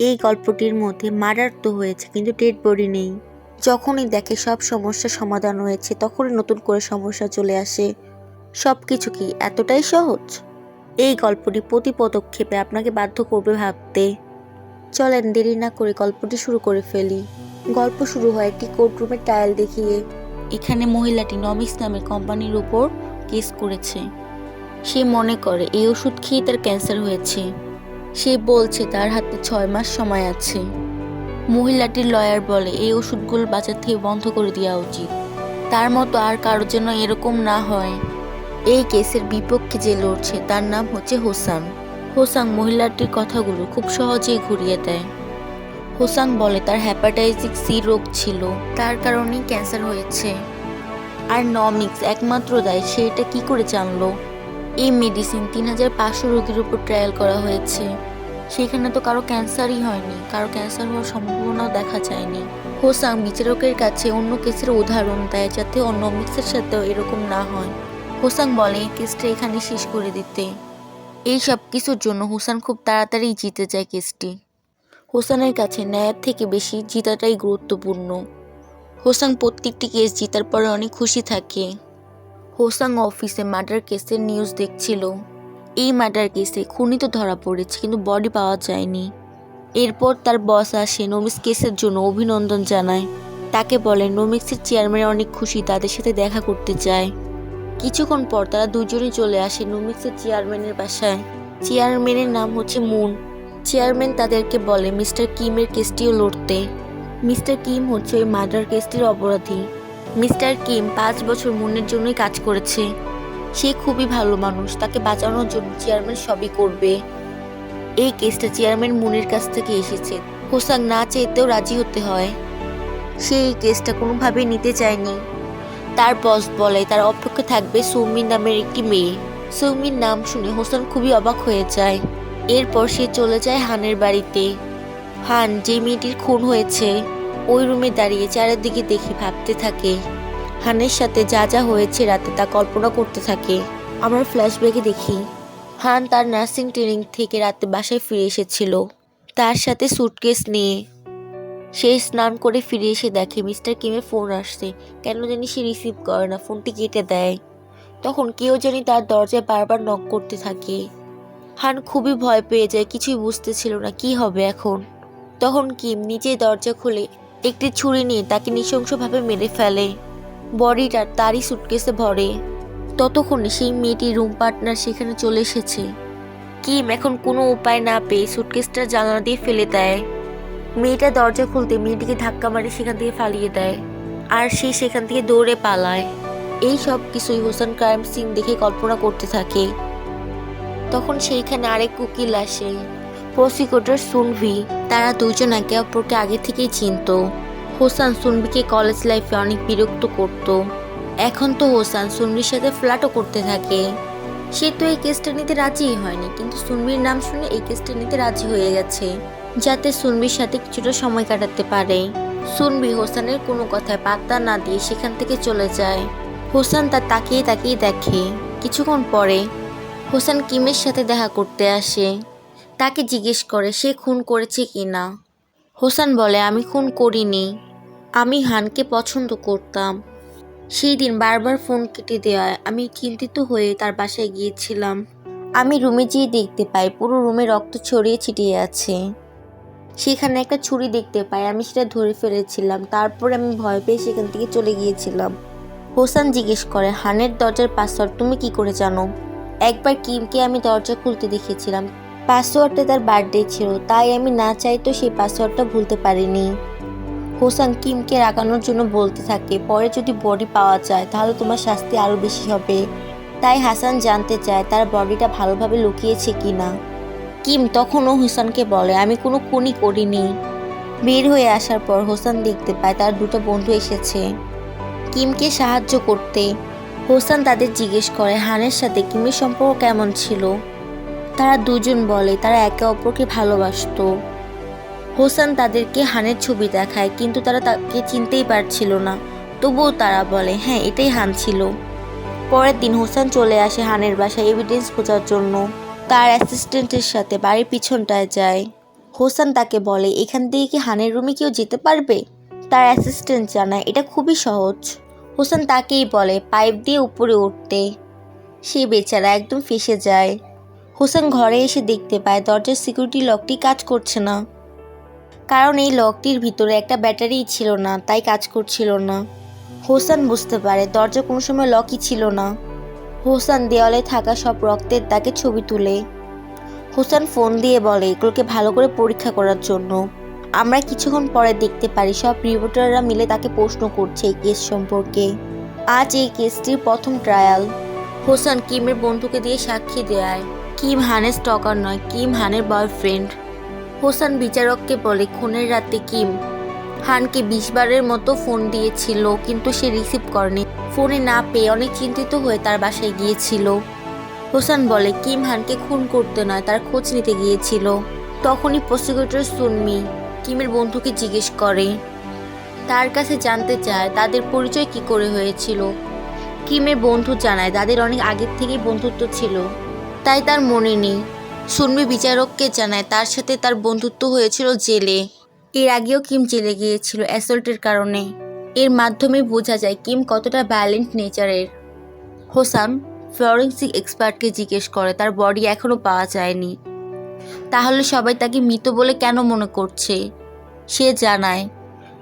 এই গল্পটির মধ্যে মার্ডার তো হয়েছে, কিন্তু ডেড বডি নেই। যখনই দেখে সব সমস্যার সমাধান হয়েছে, তখনই নতুন করে সমস্যা চলে আসে। সব কিছু কি এতটাই সহজ? এই গল্পটি প্রতি পদক্ষেপে আপনাকে বাধ্য করবে ভাবতে। চলেন দেরি না করে গল্পটি শুরু করে ফেলি। গল্প শুরু হয় একটি কোর্টরুমের টায়াল দেখিয়ে। এখানে মহিলাটি নমিক্স নামের কোম্পানির উপর কেস করেছে। সে মনে করে, এই ওষুধ খেয়ে তার ক্যান্সার হয়েছে। সে বলছে তার হাতে ছয় মাস সময় আছে। মহিলাটির লয়ার বলে, এই ওষুধগুলো বাজার থেকে বন্ধ করে দেওয়া উচিত। তার মতো আর কারোর জন্য এরকম না হয়। এই কেসের বিপক্ষে যে লড়ছে, তার নাম হচ্ছে হোসান। হোসাং মহিলাটির কথাগুলো খুব সহজেই ঘুরিয়ে দেয়। হোসাং বলে, তার হ্যাপাটাইটিস সি রোগ ছিল। তার কারণেই ক্যান্সার হয়েছে। আর নমিক্স একমাত্র দায়, সে এটা কি করে জানলো? এই মেডিসিন তিন হাজার পাঁচশো রোগীর উপর ট্রায়াল করা হয়েছে। সেখানে তো কারও ক্যান্সারই হয়নি, কারও ক্যান্সার হওয়ার সম্ভাবনাও দেখা যায়নি। হোসাং বিচারকের কাছে অন্য কেসের উদাহরণ দেয় যাতে অন্য মিক্সের সাথেও এরকম না হয়। হোসাং বলে, এই কেসটা এখানে শেষ করে দিতে। এই সব কিছুর জন্য হোসান খুব তাড়াতাড়ি জিতে যায় কেসটি। হোসানের কাছে ন্যায়ের থেকে বেশি জিতাটাই গুরুত্বপূর্ণ। হোসাং প্রত্যেকটি কেস জিতার পরে অনেক খুশি থাকে। হোসাং অফিসে মার্ডার কেসের নিউজ দেখছিল। এই মার্ডার কেসে খুনি তো ধরা পড়েছে, কিন্তু বডি পাওয়া যায়নি। এরপর তার বস আসে, নমিক্স কেসের জন্য অভিনন্দন জানায়। তাকে বলে, নমিক্সের চেয়ারম্যান অনেক খুশি, তাদের সাথে দেখা করতে চায় কিছুক্ষণ পর তারা দুজনেই চলে আসে নমিক্সের চেয়ারম্যানের বাসায়। চেয়ারম্যানের নাম হচ্ছে মুন। চেয়ারম্যান তাদেরকে বলে, মিস্টার কিমের কেসটিও লড়তে। মিস্টার কিম হচ্ছে ওই মার্ডার কেসটির অপরাধী। মিস্টার কিম পাঁচ বছর মুনের জন্যই কাজ করেছে। সে খুবই ভালো মানুষ, তাকে বাঁচানোর জন্য চেয়ারম্যান সবই করবে। এই কেসটা চেয়ারম্যান মুনের কাছ থেকে এসেছে। হোসাং না চেয়েতেও রাজি হতে হয়। সে এই কেসটা কোনোভাবেই নিতে চায়নি। তার বস বলে, তার অপেক্ষা থাকবে সৌমিন নামের একটি মেয়ে। সৌমির নাম শুনে হোসেন খুবই অবাক হয়ে যায়। এরপর সে চলে যায় হানের বাড়িতে। হান, যে মেয়েটির খুন হয়েছে ওই রুমে দাঁড়িয়ে চারিদিকে দেখি ভাবতে থাকে। হানের সাথে যা যা হয়েছে রাতে তা কল্পনা করতে থাকে। আমরা ফ্ল্যাশব্যাকে দেখি, হান তার নার্সিং ট্রেনিং থেকে রাতে বাসায় ফিরে এসেছিল। তার সাথে সুটকেস নিয়ে সে স্নান করে ফিরে এসে দেখে, মিস্টার কিমের ফোন আসছে। কেন জানি সে রিসিভ করে না, ফোনটি কেটে দেয়। তখন কেউ জানি তার দরজায় বারবার নক করতে থাকে। হান খুবই ভয় পেয়ে যায়, কিছুই বুঝতেছিল না, কি হবে এখন? তখন কিম নিজেই দরজা খুলে একটি ছুরি নিয়ে তাকে নৃশংসভাবে মেরে ফেলে। বডিটা তারই সুটকেসে ভরে। ততক্ষণে সেই মেয়েটি রুম পার্টনার সেখানে চলে এসেছে। কিম এখন কোনো উপায় না পেয়ে সুটকেসটা জানালা দিয়ে ফেলে দেয়। মেয়েটা দরজা খুলতে মেয়েটিকে ধাক্কা মারে সেখান থেকে ফালিয়ে দেয় আর সে সেখান থেকে দৌড়ে পালায়। এই সব কিছুই হোসেন ক্রাইম সিন দেখে কল্পনা করতে থাকে। তখন সেইখানে আরেক কুকিল আসে। প্রসিকিউটর সুনভি, তারা দুজন একে অপরকে আগে থেকেই চিনত। হোসান সুনভিকে কলেজ লাইফে অনেক বিরক্ত করত। এখন তো হোসান সুনভির সাথে ফ্ল্যাটও করতে থাকে। সে তো এই কেসটা নিতে রাজিই হয়নি, কিন্তু সুনভির নাম শুনে এই কেসটা নিতে রাজি হয়ে গেছে, যাতে সুনভির সাথে কিছুটা সময় কাটাতে পারে। সুনভি হোসানের কোনো কথায় পাত্তা না দিয়ে সেখান থেকে চলে যায়। হোসান তার তাকিয়ে তাকিয়ে দেখে। কিছুক্ষণ পরে হোসান কিমের সাথে দেখা করতে আসে। তাকে জিজ্ঞেস করে, সে খুন করেছে কি না হোসান বলে, আমি খুন করিনি। আমি হানকে পছন্দ করতাম। সেই দিন বারবার ফোন কেটে দেওয়ায় আমি চিন্তিত হয়ে তার বাসায় গিয়েছিলাম। আমি রুমে যেয়ে দেখতে পাই, পুরো রুমে রক্ত ছড়িয়ে ছিটিয়ে আছে। সেখানে একটা ছুরি দেখতে পাই, আমি সেটা ধরে ফেলেছিলাম। তারপরে আমি ভয় পেয়ে সেখান থেকে চলে গিয়েছিলাম। হোসান জিজ্ঞেস করে, হানের দরজার পাসওয়ার্ড তুমি কি করে জানো? একবার কিমকে আমি দরজা খুলতে দেখেছিলাম। পাসওয়ার্ডটা তার বার্থডে ছিল, তাই আমি না চাইতো সেই পাসওয়ার্ডটা ভুলতে পারিনি। হোসান কিমকে রাগানোর জন্য বলতে থাকে, পরে যদি বডি পাওয়া যায়, তাহলে তোমার শাস্তি আরও বেশি হবে। তাই হাসান জানতে চায়, তার বডিটা ভালোভাবে লুকিয়েছে কি না কিম তখনও হোসানকে বলে, আমি কোনো খুনই করিনি। বের হয়ে আসার পর হোসান দেখতে পায় তার দুটো বন্ধু এসেছে। কিমকে সাহায্য করতে হোসান তাদের জিজ্ঞেস করে, হানের সাথে কিমের সম্পর্ক কেমন ছিল? তারা দুজন বলে, তারা একে অপরকে ভালোবাসতো। হোসান তাদেরকে হানের ছবি দেখায়, কিন্তু তারা তাকে চিনতেই পারছিল না। তবুও তারা বলে হ্যাঁ এটাই হান ছিল। পরের দিন হোসান চলে আসে হানের বাসায় এভিডেন্স খোঁজার জন্য। তার অ্যাসিস্ট্যান্টের সাথে বাড়ির পিছনটায় যায়। হোসেন তাকে বলে, এখান থেকে কি হানের রুমে কেউ যেতে পারবে? তার অ্যাসিস্ট্যান্ট জানায়, এটা খুবই সহজ। হোসেন তাকেই বলে, পাইপ দিয়ে উপরে উঠতে। সে বেচারা একদম ফেসে যায়। হোসেন ঘরে এসে দেখতে পায়, দরজার সিকিউরিটি লকটি কাজ করছে না। কারণ এই লকটির ভিতরে একটা ব্যাটারি ছিল না, তাই কাজ করছিল না। হোসেন বুঝতে পারে, দরজা কোনো সময় লকই ছিল না। হোসেন দেওয়ালে থাকা সব রক্তের দাগে ছবি তুলে। হোসেন ফোন দিয়ে বলে, এগুলোকে ভালো করে পরীক্ষা করার জন্য। আমরা কিছুক্ষণ পরে দেখতে পারি, সব রিপোর্টাররা মিলে তাকে প্রশ্ন করছে এই কেস সম্পর্কে। আজ এই কেসটির প্রথম ট্রায়াল হোসেন কিমের বন্ধুকে দিয়ে সাক্ষী দেয়। কিম হানের স্টকার নয়, কিম হানের বয়ফ্রেন্ড হোসান বিচারককে বলে, খুনের রাতে কিম হানকে বিশ বারের মতো ফোন দিয়েছিল, কিন্তু সে রিসিভ করেনি। ফোনে না পেয়ে অনেক চিন্তিত হয়ে তার বাসায় গিয়েছিল। হোসান বলে, কিম হানকে খুন করতে নয়, তার খোঁজ নিতে গিয়েছিল। তখনই প্রসিকিউটর সুনমি কিমের বন্ধুকে জিজ্ঞেস করে, তার কাছে জানতে চায়, তাদের পরিচয় কি করে হয়েছিল? কিমের বন্ধু জানায়, তাদের অনেক আগের থেকেই বন্ধুত্ব ছিল। তাই তার মনে নেই। সুনমি বিচারককে জানায়, তার সাথে তার বন্ধুত্ব হয়েছিল জেলে। এর আগেও কিম জেলে গিয়েছিল অ্যাসল্টের কারণে। এর মাধ্যমে বোঝা যায় কিম কতটা ভ্যালেন্ট নেচারের। হোসাম ফরেন্সিক এক্সপার্টকে জিজ্ঞেস করে, তার বডি এখনও পাওয়া যায়নি। তাহলে সবাই তাকে মৃত বলে কেন মনে করছে? সে জানায়,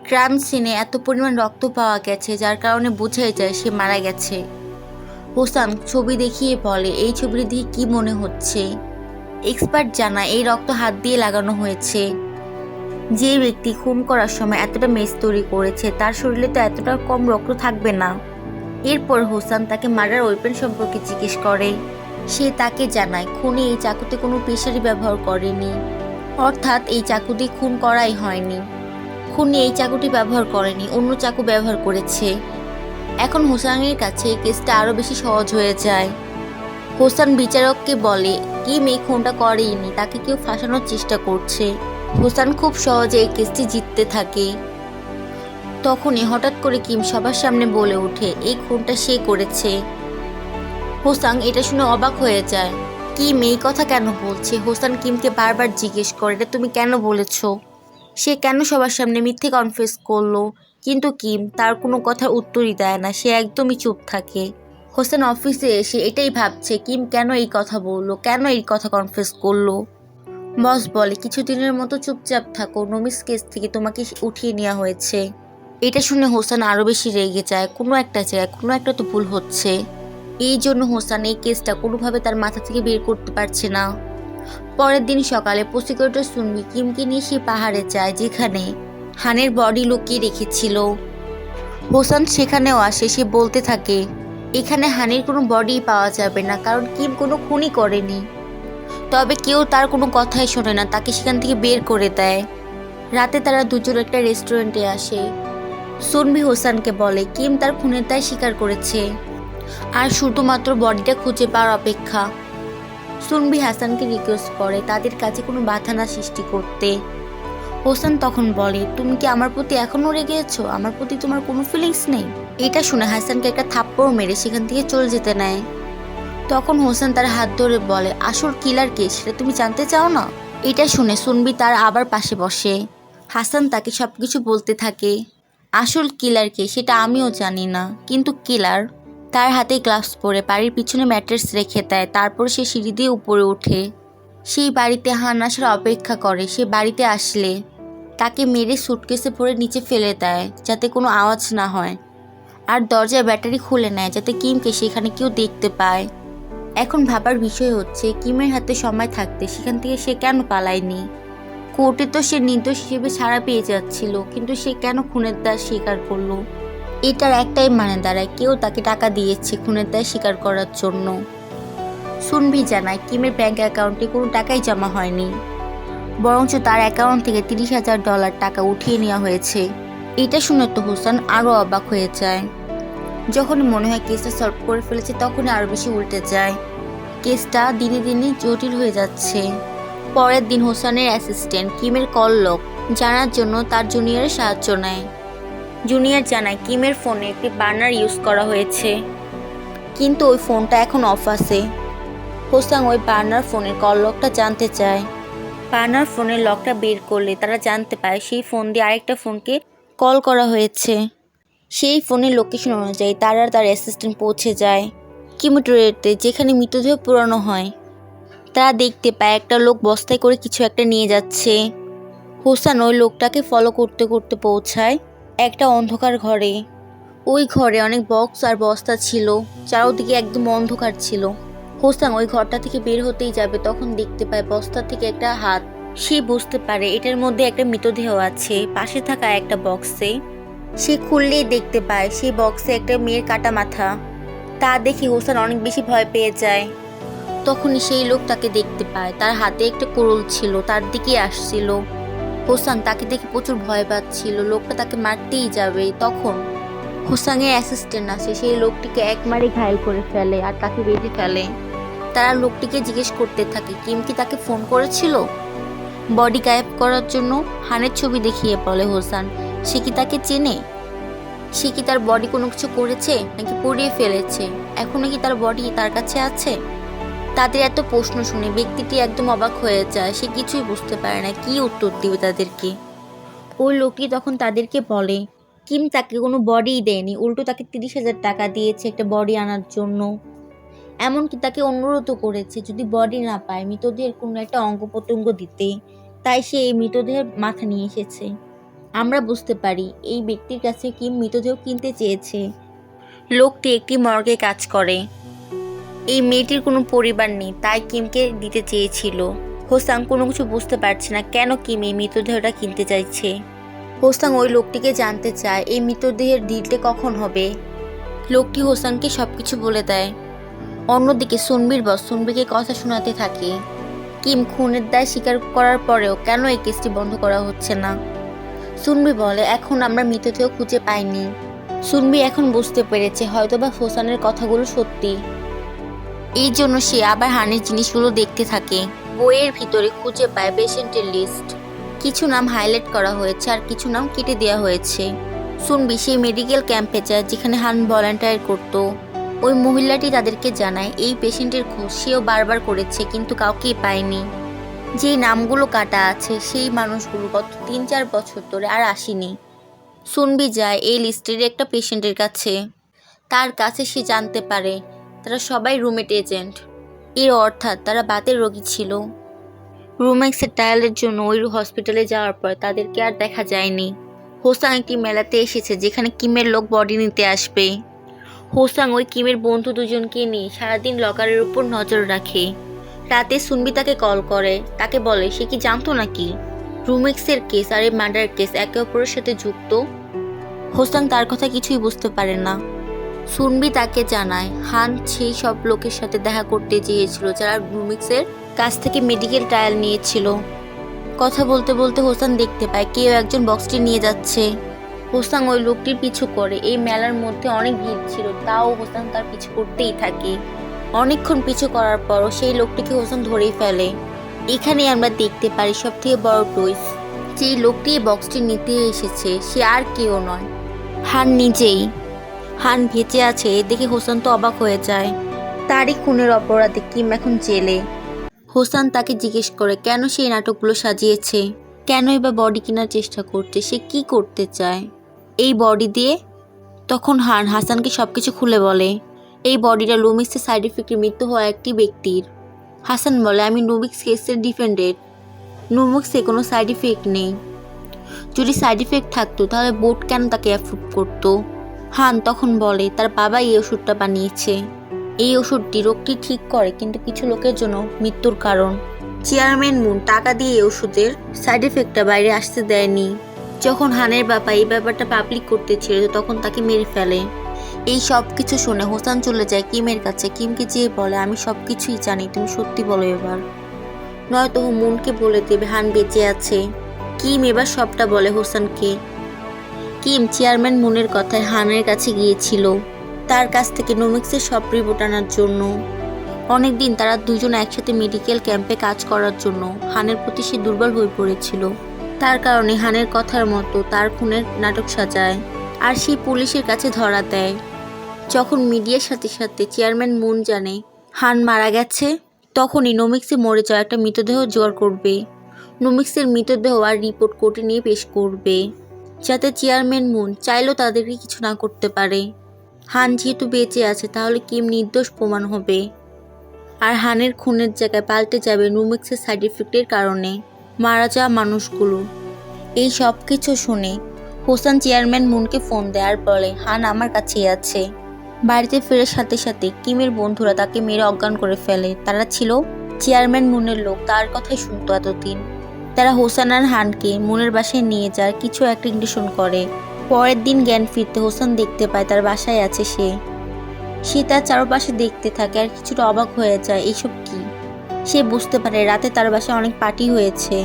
ক্রাইম সিনে এত পরিমাণ রক্ত পাওয়া গেছে, যার কারণে বোঝাই যায় সে মারা গেছে। হোসাম ছবি দেখিয়ে বলে, এই ছবিটি দিয়ে কি মনে হচ্ছে? এক্সপার্ট জানায়, এই রক্ত হাত দিয়ে লাগানো হয়েছে। যে ব্যক্তি খুন করার সময় এতটা মেস তৈরি করেছে, তার শরীরে তো এতটা কম রক্ত থাকবে না। এরপর হোসান তাকে মার্ডার ওয়েপেন সম্পর্কে জিজ্ঞেস করে। সে তাকে জানায়, খুনে এই চাকুতে কোনো প্রেশারই ব্যবহার করেনি। অর্থাৎ এই চাকু দিয়ে খুন করাই হয়নি। খুনি এই চাকুটি ব্যবহার করেনি, অন্য চাকু ব্যবহার করেছে। এখন হোসানের কাছে কেসটা আরও বেশি সহজ হয়ে যায়। হোসান বিচারককে বলে, কি মেয়ে খুনটা করেইনি তাকে কেউ ফাঁসানোর চেষ্টা করছে। হোসান খুব সহজে এই কেসটি জিততে থাকে। তখনই হঠাৎ করে কিম সবার সামনে বলে ওঠে, এই খুনটা সে করেছে। হোসাং এটা শুনে অবাক হয়ে যায়। কিম এই কথা কেন বলছে? হোসান কিমকে বারবার জিজ্ঞেস করে, এটা তুমি কেন বলেছ? সে কেন সবার সামনে মিথ্যে কনফেস করল? কিন্তু কিম তার কোনো কথার উত্তরই দেয় না, সে একদমই চুপ থাকে। হোসেন অফিসে এসে এটাই ভাবছে, কিম কেন এই কথা বলল, কেন এই কথা কনফেস করল? বস বলে, কিছুদিনের মতো চুপচাপ থাকো, নমিস কেস থেকে তোমাকে উঠিয়ে নেওয়া হয়েছে। এটা শুনে হোসেন আরও বেশি রেগে যায়, কোনো একটা জায়গায়, কোনো একটা তো ভুল হচ্ছে। এই জন্য হোসেন এই কেসটা কোনোভাবে তার মাথা থেকে বের করতে পারছে না। পরের দিন সকালে প্রসিকিউটর শুনবি কিমকে নিয়ে সে পাহাড়ে যায়, যেখানে হানের বডি লুকিয়ে রেখেছিল। হোসান সেখানেও আসে, সে বলতে থাকে, এখানে হানির কোনো বডি পাওয়া যাবে না, কারণ কিম কোনো খুনই করেনি। তবে কেউ তার কোনো কথাই শোনে না, তাকে সেখান থেকে বের করে দেয়। রাতে তারা দুজন একটা রেস্টুরেন্টে আসে। সুনবি হোসানকে বলে, কিম তার খুনের দায় স্বীকার করেছে, আর শুধুমাত্র বডিটা খুঁজে পাওয়ার অপেক্ষা। সুনবি হাসানকে রিকোয়েস্ট করে, তাদের কাছে কোনো বাধা না সৃষ্টি করতে। হোসেন তখন বলে, তুমি কি আমার প্রতি এখনও রেগে আছো? আমার প্রতি তোমার কোনো ফিলিংস নেই? এটা শুনে হাসানকে একটা থাপ্পড় মেরে সেখান থেকে চলে যেতে নেয়। তখন হোসেন তার হাত ধরে বলে, আসল কিলার কে? সেটা তুমি জানতে চাও না? এটা শুনে সুনবি তার আবার পাশে বসে। হাসান তাকে সব কিছু বলতে থাকে। আসল কিলার কে? সেটা আমিও জানি না, কিন্তু কিলার তার হাতে গ্লাভস পরে বাড়ির পিছনে ম্যাট্রেস রেখে দেয়, তারপর সে সিঁড়ি দিয়ে উপরে ওঠে। সেই বাড়িতে হান আসার অপেক্ষা করে, সে বাড়িতে আসলে। তাকে মেরে সুটকেসে পরে নিচে ফেলে দেয়, যাতে কোনো আওয়াজ না হয়। আর দরজায় ব্যাটারি খুলে নেয়, যাতে কিমকে সেখানে কেউ দেখতে পায়। এখন ভাবার বিষয় হচ্ছে, কিমের হাতে সময় থাকতে সেখান থেকে সে কেন পালায়নি? কোর্টে তো সে নির্দোষ হিসেবে ছাড়া পেয়ে যাচ্ছিল, কিন্তু সে কেন খুনের দায় স্বীকার করল? এটার একটাই মানে দাঁড়ায়, কেউ তাকে টাকা দিয়েছে খুনের দায় স্বীকার করার জন্য। সুনভি জানায়, কিমের ব্যাংক অ্যাকাউন্টে কোনো টাকাই জমা হয়নি। বরঞ্চ তার অ্যাকাউন্ট থেকে তিরিশ হাজার ডলার টাকা উঠিয়ে নেওয়া হয়েছে। এটা শুনে তো হুসান আরও অবাক হয়ে যায়। যখন মনে হয় কেসটা সলভ করে ফেলেছে, তখনই আরও বেশি উল্টে যায়। কেসটা দিনে দিনে জটিল হয়ে যাচ্ছে। পরের দিন হোসানের অ্যাসিস্ট্যান্ট কিমের কল লোক জানার জন্য তার জুনিয়রের সাহায্য নেয়। জুনিয়র জানায় কিমের ফোনে একটি বার্নার ইউজ করা হয়েছে। কিন্তু ওই ফোনটা এখন অফ আছে। হোসাং ওই বার্নার ফোনের কল লকটা জানতে চায়। পানার ফোনের লকটা বের করলে তারা জানতে পায় সেই ফোন দিয়ে আরেকটা ফোনকে কল করা হয়েছে। সেই ফোনের লোকেশন অনুযায়ী তারা তার অ্যাসিস্ট্যান্ট পৌঁছে যায় কিমোটোরিয়াতে যেখানে মৃতদেহ পুরানো হয়। তারা দেখতে পায় একটা লোক বস্তায় করে কিছু একটা নিয়ে যাচ্ছে। হোসান ওই লোকটাকে ফলো করতে করতে পৌঁছায় একটা অন্ধকার ঘরে। ওই ঘরে অনেক বক্স আর বস্তা ছিল, চারোদিকে একদম অন্ধকার ছিল। হোসান ওই ঘরটা থেকে বের হতেই যাবে। তখন দেখতে পায় বস্তা থেকে একটা হাত। সে বুঝতে পারে এটার মধ্যে একটা মৃতদেহ আছে। পাশে থাকা একটা বক্সে সে খুললেই দেখতে পায়, সেই বক্সে একটা মেয়ের কাটা মাথা। তা দেখে হোসেন অনেক বেশি ভয় পেয়ে যায়। তখনই সেই লোক তাকে দেখতে পায়। তার হাতে একটা কোরল ছিল, তার দিকে আসছিল। হোসান তাকে দেখে প্রচুর ভয় পাচ্ছিল। লোকটা তাকে মারতেই যাবে। তখন হোসাংয়ের অ্যাসিস্ট্যান্ট আসে। সেই লোকটিকে একমারে ঘায়ল করে ফেলে আর তাকে বেঁধে ফেলে। তারা লোকটিকে জিজ্ঞেস করতে থাকে, কিম কি তাকে ফোন করেছিল? বডি গায়েব করার জন্য হানের ছবি দেখিয়ে বলে, হোসান, সে কি তাকে চেনে? সে কি তার বডি কোনো কিছু করেছে নাকি পড়িয়ে ফেলেছে? এখনও কি তার বডি তার কাছে আছে? তাদের এত প্রশ্ন শুনে ব্যক্তিটি একদম অবাক হয়ে যায়, সে কিছুই বুঝতে পারে না, কি উত্তর দিবে তাদেরকে? ওই লোকটি তখন তাদেরকে বলে, কিম তাকে কোনো বডিই দেয়নি, উল্টো তাকে তিরিশ হাজার টাকা দিয়েছে একটা বডি আনার জন্য। এমনকি তাকে অনুরোধও করেছে, যদি বডি না পায়, মৃতদেহের কোনো একটা অঙ্গ প্রত্যঙ্গ দিতে। তাই সে এই মৃতদেহের মাথা নিয়ে এসেছে। আমরা বুঝতে পারি, এই ব্যক্তির কাছে কিম মৃতদেহ কিনতে চেয়েছে। লোকটি একটি মর্গে কাজ করে। এই মেয়েটির কোনো পরিবার নেই, তাই কিমকে দিতে চেয়েছিল। হোসাং কোনো কিছু বুঝতে পারছে না, কেন কিম এই মৃতদেহটা কিনতে চাইছে? হোসাং ওই লোকটিকে জানতে চায়, এই মৃতদেহের ডিলটে কখন হবে? লোকটি হোসাংকে সব কিছু বলে দেয়। অন্যদিকে সুনবির বস সুনবিকে কথা শোনাতে থাকে। কিম খুনের দায় স্বীকার করার পরেও কেন এই কেসটি বন্ধ করা হচ্ছে না? সুনবি বলে, এখন আমরা মৃতদেহ খুঁজে পাইনি। সুনবি এখন বুঝতে পেরেছে হয়তোবা হোসানের কথাগুলো সত্যি। এই জন্য সে আবার হানির জিনিসগুলো দেখতে থাকে। বইয়ের ভিতরে খুঁজে পায় পেশেন্টের লিস্ট। কিছু নাম হাইলাইট করা হয়েছে আর কিছু নাম কেটে দেওয়া হয়েছে। সুনবি সেই মেডিকেল ক্যাম্পে যায় যেখানে হান ভলান্টিয়ার করতো। ওই মহিলাটি তাদেরকে জানায়, এই পেশেন্টের খোঁজ সেও বারবার করেছে, কিন্তু কাউকেই পায়নি। যেই নামগুলো কাটা আছে, সেই মানুষগুলো গত তিন চার বছর ধরে আর আসেনি। সুনবি যায়, এই লিস্টের একটা পেশেন্টের কাছে। তার কাছে সে জানতে পারে, তারা সবাই রুমেট এজেন্ট এর অর্থাৎ তারা বাতের রোগী ছিল। রুমেক্সের ট্রায়ালের জন্য ওই হসপিটালে যাওয়ার পর তাদেরকে আর দেখা যায়নি। হোসাং একটি মেলাতে এসেছে, যেখানে কিমের লোক বডি নিতে আসবে। হোসাং ওই কিমের বন্ধু দুজনকে নিয়ে সারাদিন লকারের উপর নজর রাখে। রাতে সুনবি তাকে কল করে, তাকে বলে, সে কি জানতো নাকি? রুমেক্সের কেস আর এই মার্ডার কেস একে অপরের সাথে যুক্ত। হোসাং তার কথা কিছুই বুঝতে পারে না। সুনবি তাকে জানায়, হান সেই সব লোকের সাথে দেখা করতে চেয়েছিল যারা রুমিক্সের কাছ থেকে মেডিকেল ট্রায়াল নিয়েছিল। কথা বলতে বলতে হোসান দেখতে পায়, কেউ একজন বক্সটি নিয়ে যাচ্ছে। হোসাং ওই লোকটির পিছু করে। এই মেলার মধ্যে অনেক ভিড় ছিল, তাও হোসাং তার পিছু করতেই থাকে। অনেকক্ষণ পিছু করার পরও সেই লোকটিকে হোসাং ধরেই ফেলে। এখানে আমরা দেখতে পারি সব থেকে বড় টুইস্ট। যে লোকটি এই বক্সটি নিতে এসেছে, সে আর কেউ নয়। হান নিজেই। হান বেঁচে আছে, দেখে হোসান তো অবাক হয়ে যায়। তারই খুনের অপরাধে কিম এখন জেলে। হোসান তাকে জিজ্ঞেস করে, কেন সেই নাটকগুলো সাজিয়েছে? কেনই বা বডি কেনার চেষ্টা করছে? সে কি করতে চায়? এই বডি দিয়ে? তখন হান হাসানকে সব কিছু খুলে বলে, এই বডিটা লুমিক্সের সাইড ইফেক্টে মৃত্যু হওয়া একটি ব্যক্তির। হাসান বলে, আমি নুমিক্স কেসের ডিফেন্ডেড নুমিক্সে কোনো সাইড ইফেক্ট নেই। যদি সাইড ইফেক্ট থাকতো, তাহলে বোর্ড কেন তাকে অ্যাপ্রুভ করতো? হান তখন বলে, তার বাবা এই ওষুধটা বানিয়েছে। এই ওষুধটি রোগটি ঠিক করে, কিন্তু কিছু লোকের জন্য মৃত্যুর কারণ। চেয়ারম্যান মুন টাকা দিয়ে এই ওষুধের সাইড এফেক্টটা বাইরে আসতে দেয়নি। যখন হানের বাবা এই ব্যাপারটা পাবলিক করতে ছিল তখন তাকে মেরে ফেলে। এই সব কিছু শুনে হোসান চলে যায় কিমের কাছে। কিমকে যেয়ে বলে, আমি সব কিছুই জানি, তুমি সত্যি বলো এবার। নয়তো ও মনকে বলে দেবে, হান বেঁচে আছে। কিম এবার সবটা বলে হোসানকে। কিম চেয়ারম্যান মুনের কথায় হানের কাছে গিয়েছিল, তার কাছ থেকে নোমিক্সের সব রিপোর্ট আনার জন্য। অনেকদিন তারা দুজন একসাথে মেডিকেল ক্যাম্পে কাজ করার জন্য। হানের প্রতি সে দুর্বল হয়ে পড়েছিল। তার কারণে হানের কথার মতো তার খুনের নাটক সাজায় আর সেই পুলিশের কাছে ধরা দেয়। যখন মিডিয়ার সাথে সাথে চেয়ারম্যান মুন জানে হান মারা গেছে, তখনই নোমিক্সে মরে যাওয়া একটা মৃতদেহ জোগাড় করবে। নুমিক্সের মৃতদেহ আর রিপোর্ট কোর্টে নিয়ে পেশ করবে, যাতে চেয়ারম্যান মুন চাইলেও তাদেরকে কিছু না করতে পারে। হান যেহেতু বেঁচে আছে, তাহলে কিম নির্দোষ প্রমাণ হবে? আর হানের খুনের জায়গায় পাল্টে যাবে নুমিক্সের সাইড এফেক্টের কারণে। মারা যাওয়া মানুষগুলো। এই সব কিছু শুনে হোসেন চেয়ারম্যান মুনকে ফোন দেয় আর বলে, হান, আমার কাছেই আছে। বাড়িতে ফেরার সাথে সাথে কিমের বন্ধুরা তাকে মেরে অজ্ঞান করে ফেলে। তারা ছিল চেয়ারম্যান মুনের লোক, তার কথাই শুনতো এতদিন। তারা হোসেন আর হানকে মুনের বাসায় নিয়ে যার কিছু একটা ইন্ডিশন করে। পরের দিন জ্ঞান ফিরতে হোসেন দেখতে পায় তার বাসায় আছে সে। সে তার চারপাশে দেখতে থাকে আর কিছুটা অবাক হয়ে যায়, এইসব কি? সে বুঝতে পারে রাতে তার বাসায় অনেক পার্টি হয়েছে।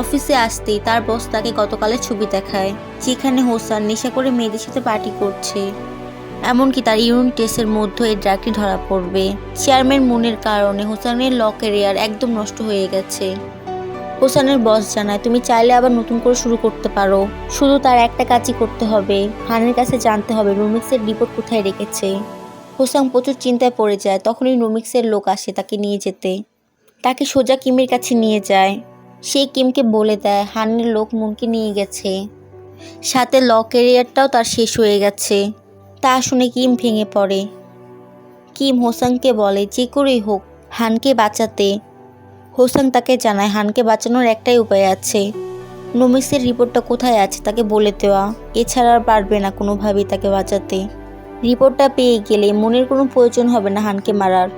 অফিসে আসতেই তার বস তাকে গতকালের ছবি দেখায়, যেখানে হোসান নেশা করে মেয়েদের সাথে পার্টি করছে। এমনকি তার ইউরিন টেস্টের মধ্যে এই ড্রাগটি ধরা পড়বে। চেয়ারম্যান মুনের কারণে হোসানের ল ক্যারিয়ার একদম নষ্ট হয়ে গেছে। হোসানের বস জানায়, তুমি চাইলে আবার নতুন করে শুরু করতে পারো। শুধু তার একটা কাজই করতে হবে। হানের কাছে জানতে হবে রুমিক্সের রিপোর্ট কোথায় রেখেছে। হোসাং প্রচুর চিন্তায় পড়ে যায়, তখনই রুমিক্সের লোক আসে তাকে নিয়ে যেতে। তাকে সোজা কিমের কাছে নিয়ে যায়। সেই কিমকে বলে দেয়, হানের লোক মুনকে নিয়ে গেছে। সাথে ল ক্যারিয়ারটাও তার শেষ হয়ে গেছে তা শুনে কিম ভেঙে পড়ে। কিম হোসাংকে বলে, যে করেই হোক, হানকে বাঁচাতে হোসাং তাকে জানায়, হানকে বাঁচানোর একটাই উপায় আছে। নমিসের রিপোর্টটা কোথায় আছে তাকে বলে দেওয়া। এছাড়া আর পারবে না কোনোভাবেই তাকে বাঁচাতে। রিপোর্টটা পেয়ে গেলে মনের কোনো প্রয়োজন হবে না হানকে মারার।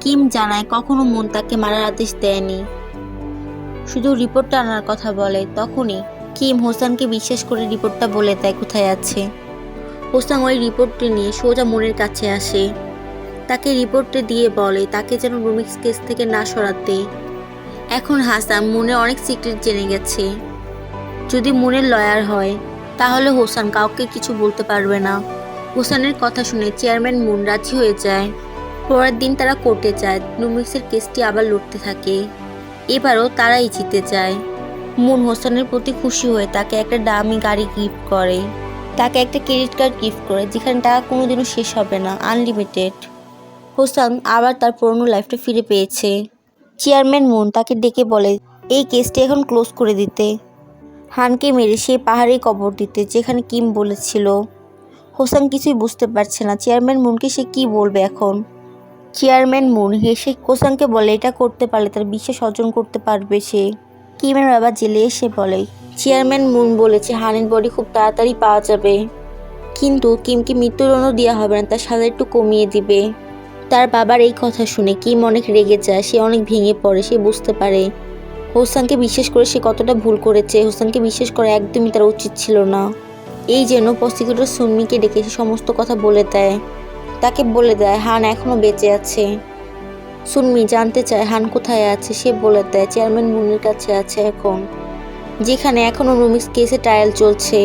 কিম জানায় কখনো মন তাকে মারার আদেশ দেয়নি। শুধু রিপোর্টটা আনার কথা বলে, তখনই কিম হোসানকে বিশ্বাস করে রিপোর্টটা বলে দেয় কোথায় আছে। হোসান ওই রিপোর্টটি নিয়ে সোজা মনের কাছে আসে। তাকে রিপোর্টে দিয়ে বলে, তাকে যেন রুমিক্স কেস থেকে না সরাতে। এখন হাসান মনে অনেক সিক্রেট জেনে গেছে। যদি মনের লয়ার হয়, তাহলে হোসান কাউকে কিছু বলতে পারবে না। হোসানের কথা শুনে চেয়ারম্যান মুন রাজি হয়ে যায়। পরের দিন তারা কোর্টে যায়। নুমিক্সের কেসটি আবার লড়তে থাকে। এবারও তারাই জিতে যায়। মুন হোসেনের প্রতি খুশি হয়ে তাকে একটা দামি গাড়ি গিফট করে। তাকে একটা ক্রেডিট কার্ড গিফট করে, যেখানে টাকা কোনোদিনও শেষ হবে না, আনলিমিটেড। হোসান আবার তার পুরনো লাইফটা ফিরে পেয়েছে। চেয়ারম্যান মুন তাকে ডেকে বলে, এই কেসটি এখন ক্লোজ করে দিতে। হানকে মেরে সেই পাহাড়ে কবর দিতে, যেখানে কিম বলেছিল। হোসান কিছুই বুঝতে পারছে না। চেয়ারম্যান মুনকে সে কি বলবে এখন? চেয়ারম্যান মুন হেসে কোসাংকে বলে, এটা করতে পারলে তার বিশ্বাস অর্জন করতে পারবে সে। কিমের বাবা জেলে এসে বলে, চেয়ারম্যান মুন বলেছে হানের বডি খুব তাড়াতাড়ি পাওয়া যাবে। কিন্তু কিমকে মৃত্যুদণ্ড দেওয়া হবে না, তার সাজা একটু কমিয়ে দিবে। তার বাবার এই কথা শুনে কিম অনেক রেগে যায়, সে অনেক ভেঙে পড়ে, সে বুঝতে পারে। হোসানকে বিশ্বাস করে সে কতটা ভুল করেছে, হোসানকে বিশ্বাস করা একদমই তার উচিত ছিল না। এই যেন প্রসিকিউটর সুন্মিকে ডেকে সে সমস্ত কথা বলে দেয়। তাকে বলে দেয়, হান এখনও বেঁচে আছে। সুনমি জানতে চায়, হান কোথায় আছে? সে বলে দেয়, চেয়ারম্যান মুনির কাছে আছে এখন, যেখানে এখনও রুমিক্স কেসে ট্রায়াল চলছে।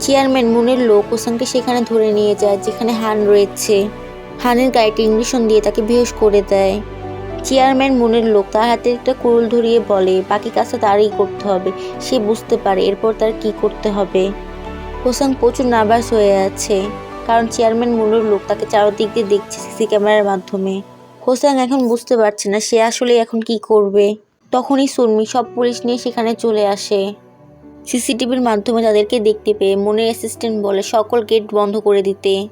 চেয়ারম্যান মুনের লোক ওসানকে সেখানে ধরে নিয়ে যায়, যেখানে হান রয়েছে। হানের গাড়িতে ইঞ্জেকশন দিয়ে তাকে বেহোশ করে দেয়। চেয়ারম্যান মুনের লোক তার হাতে একটা কুরুল ধরিয়ে বলে, বাকি কাজটা তারই করতে হবে। সে বুঝতে পারে, এরপর তার কি করতে হবে। হোসান প্রচুর নার্ভাস হয়ে আছে। কারণ চেয়ারম্যান মুনুর লোক তাকে চারদিক দিয়ে দেখছে সিসি ক্যামেরার মাধ্যমে। হোসাং এখন বুঝতে পারছে না সে আসলে এখন কি করবে। তখনই সুরমি সব পুলিশ নিয়ে সেখানে চলে আসে। সিসিটিভির মাধ্যমে তাদেরকে দেখতে পেয়ে মনের অ্যাসিস্ট্যান্ট বলে সকল গেট বন্ধ করে দিতে।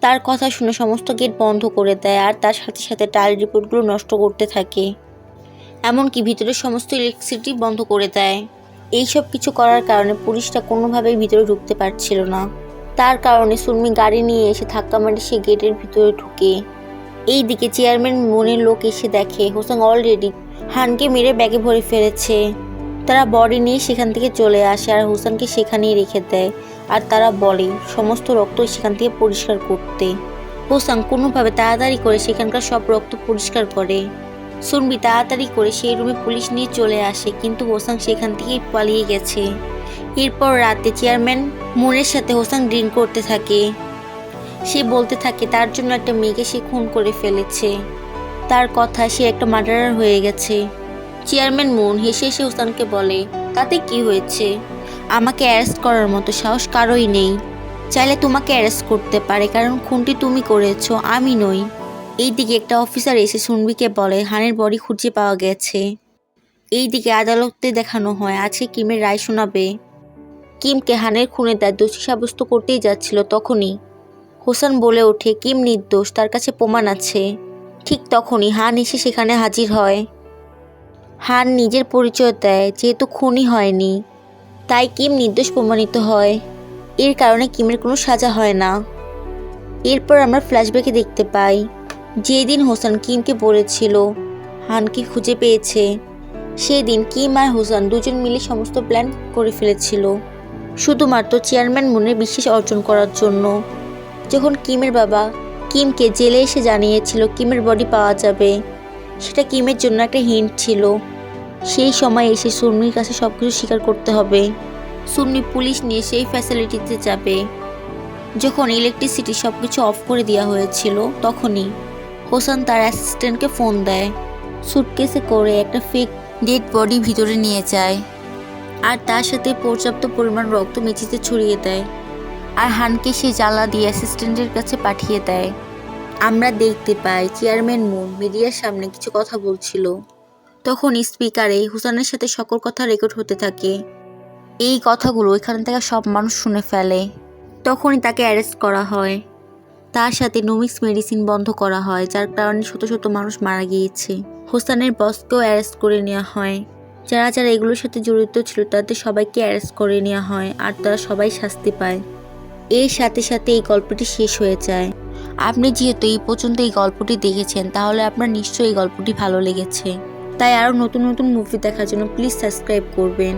তার কথা শুনে সমস্ত গেট বন্ধ করে দেয় আর তার সাথে সাথে টাইল রিপোর্টগুলো নষ্ট করতে থাকে। এমনকি ভিতরের সমস্ত ইলেকট্রিসিটি বন্ধ করে দেয়। এইসব কিছু করার কারণে পুলিশটা কোনোভাবেই ভিতরে ঢুকতে পারছিল না। তার কারণে সুরমি গাড়ি নিয়ে এসে ধাক্কা মারে সে গেটের ভিতরে ঢুকে। এই দিকে চেয়ারম্যান মনের লোক এসে দেখে, হোসেন অলরেডি হানকে মেরে ব্যাগে ভরে ফেলেছে। তারা বডি নিয়ে সেখান থেকে চলে আসে আর হোসেনকে সেখানেই রেখে দেয়। আর তারা বলে, সমস্ত রক্ত সেখান থেকে পরিষ্কার করতে। হোসান কোনোভাবে তাড়াতাড়ি করে সেখানকার সব রক্ত পরিষ্কার করে। সুনবি তাড়াতাড়ি করে সেই রুমে পুলিশ নিয়ে চলে আসে, কিন্তু হোসান সেখান থেকেই পালিয়ে গেছে। এরপর রাতে চেয়ারম্যান মনের সাথে হোসান ড্রিঙ্ক করতে থাকে। সে বলতে থাকে, তার জন্য একটা মেয়েকে সে খুন করে ফেলেছে। তার কথা সে একটা মার্ডারার হয়ে গেছে। চেয়ারম্যান মন হেসে হেসে হোসানকে বলে, তাতে কি হয়েছে? আমাকে অ্যারেস্ট করার মতো সাহস কারোই নেই। চাইলে তোমাকে অ্যারেস্ট করতে পারে, কারণ খুনটি তুমি করেছ, আমি নই। এইদিকে একটা অফিসার এসে সুনবিকে বলে, হানের বডি খুঁজে পাওয়া গেছে। এইদিকে আদালতে দেখানো হয় আজকে কিমের রায় শোনাবে। কিমকে হানের খুনে তার দোষী সাব্যস্ত করতেই যাচ্ছিল তখনই। হোসেন বলে ওঠে, কিম নির্দোষ, তার কাছে প্রমাণ আছে। ঠিক তখনই হান এসে সেখানে হাজির হয়। হান নিজের পরিচয় দেয়, যেহেতু খুনই হয়নি, তাই কিম নির্দোষ প্রমাণিত হয়। এর কারণে কিমের কোনো সাজা হয় না। এরপর আমরা ফ্ল্যাশব্যাকে দেখতে পাই। যেদিন হোসেন কিমকে বলেছিল, হানকে খুঁজে পেয়েছে, সেদিন কিম আর হোসেন দুজন মিলে সমস্ত প্ল্যান করে ফেলেছিল। শুধুমাত্র চেয়ারম্যান মনের বিশ্বাস অর্জন করার জন্য। যখন কিমের বাবা কিমকে জেলে এসে জানিয়েছিল কিমের বডি পাওয়া যাবে, সেটা কিমের জন্য একটা হিন্ট ছিল। সেই সময় এসে সুন্নির কাছে সব কিছু স্বীকার করতে হবে। সুন্নি পুলিশ নিয়ে সেই ফ্যাসিলিটিতে যাবে। যখন ইলেকট্রিসিটি সব কিছু অফ করে দেওয়া হয়েছিল, তখনই হোসেন তার অ্যাসিস্ট্যান্টকে ফোন দেয়। সুটকেসে করে একটা ফেক ডেড বডি ভিতরে নিয়ে যায়। আর তার সাথে পর্যাপ্ত পরিমাণ রক্ত মেঝেতে ছড়িয়ে দেয়। আর হানকে সে জ্বালা দিয়ে অ্যাসিস্ট্যান্টের কাছে পাঠিয়ে দেয়। আমরা দেখতে পাই চেয়ারম্যান মুন মিডিয়ার সামনে কিছু কথা বলছিল। তখন স্পিকারে হুসানের সাথে সকল কথা রেকর্ড হতে থাকে। এই কথাগুলো এখান থেকে সব মানুষ শুনে ফেলে। তখনই তাকে অ্যারেস্ট করা হয়। তার সাথে নোমিক্স মেডিসিন বন্ধ করা হয়, যার কারণে শত শত মানুষ মারা গিয়েছে। হোসানের বসকেও অ্যারেস্ট করে নেওয়া হয়। যারা যারা এগুলোর সাথে জড়িত ছিল, তাদের সবাইকে অ্যারেস্ট করে নেওয়া হয় আর তারা সবাই শাস্তি পায়। এর সাথে সাথে এই গল্পটি শেষ হয়ে যায়। আপনি যেহেতু এই পর্যন্ত এই গল্পটি দেখেছেন, তাহলে আপনার নিশ্চয়ই এই গল্পটি ভালো লেগেছে। তাই আরও নতুন নতুন মুভি দেখার জন্য প্লিজ সাবস্ক্রাইব করবেন।